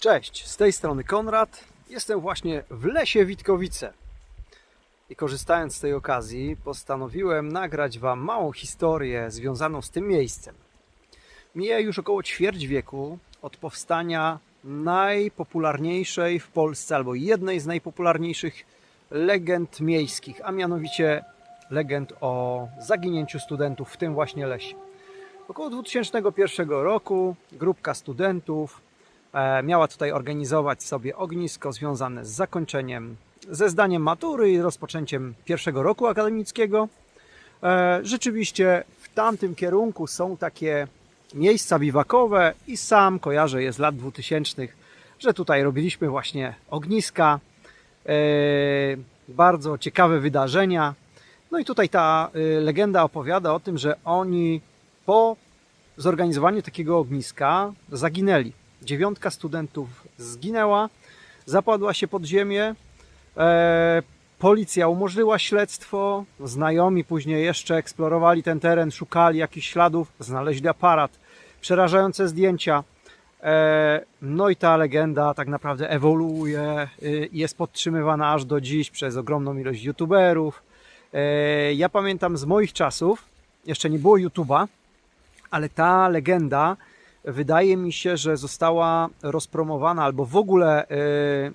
Cześć, z tej strony Konrad. Jestem właśnie w lesie Witkowice. I korzystając z tej okazji, postanowiłem nagrać Wam małą historię związaną z tym miejscem. Mija już około ćwierć wieku od powstania najpopularniejszej w Polsce, albo jednej z najpopularniejszych legend miejskich, a mianowicie legend o zaginięciu studentów w tym właśnie lesie. Około 2001 roku grupka studentów miała tutaj organizować sobie ognisko związane z zakończeniem, ze zdaniem matury i rozpoczęciem pierwszego roku akademickiego. E, Rzeczywiście w tamtym kierunku są takie miejsca biwakowe i sam kojarzę je z lat 2000, że tutaj robiliśmy właśnie ogniska, e, bardzo ciekawe wydarzenia. No i tutaj ta y, legenda opowiada o tym, że oni po zorganizowaniu takiego ogniska zaginęli. Dziewiątka studentów zginęła, zapadła się pod ziemię. E, policja umorzyła śledztwo. Znajomi później jeszcze eksplorowali ten teren, szukali jakichś śladów, znaleźli aparat, przerażające zdjęcia. E, no i ta legenda tak naprawdę ewoluuje y, i jest podtrzymywana aż do dziś przez ogromną ilość youtuberów. E, Ja pamiętam z moich czasów, jeszcze nie było YouTube'a, ale ta legenda wydaje mi się, że została rozpromowana albo w ogóle e,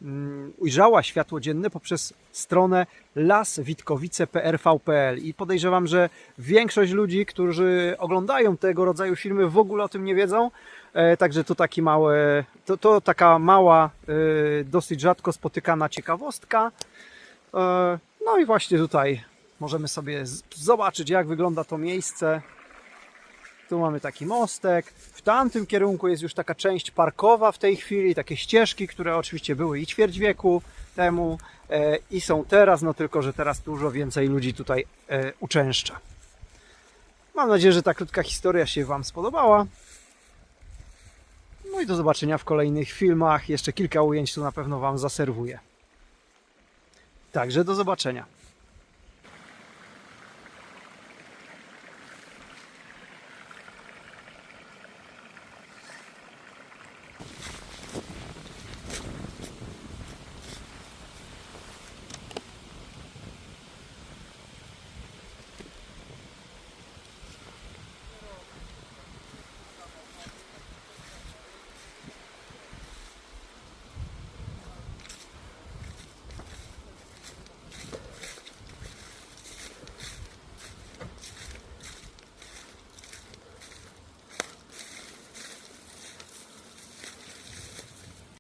mm, ujrzała światło dzienne poprzez stronę laswitkowice.prv.pl i podejrzewam, że większość ludzi, którzy oglądają tego rodzaju filmy w ogóle o tym nie wiedzą, E, Także to taki mały, to, to taka mała, e, dosyć rzadko spotykana ciekawostka. No i właśnie tutaj możemy sobie zobaczyć, jak wygląda to miejsce. Tu mamy taki mostek. W tamtym kierunku jest już taka część parkowa w tej chwili, takie ścieżki, które oczywiście były i ćwierć wieku temu e, i są teraz, no tylko, że teraz dużo więcej ludzi tutaj e, uczęszcza. Mam nadzieję, że ta krótka historia się Wam spodobała. No i do zobaczenia w kolejnych filmach. Jeszcze kilka ujęć tu na pewno Wam zaserwuję. Także do zobaczenia.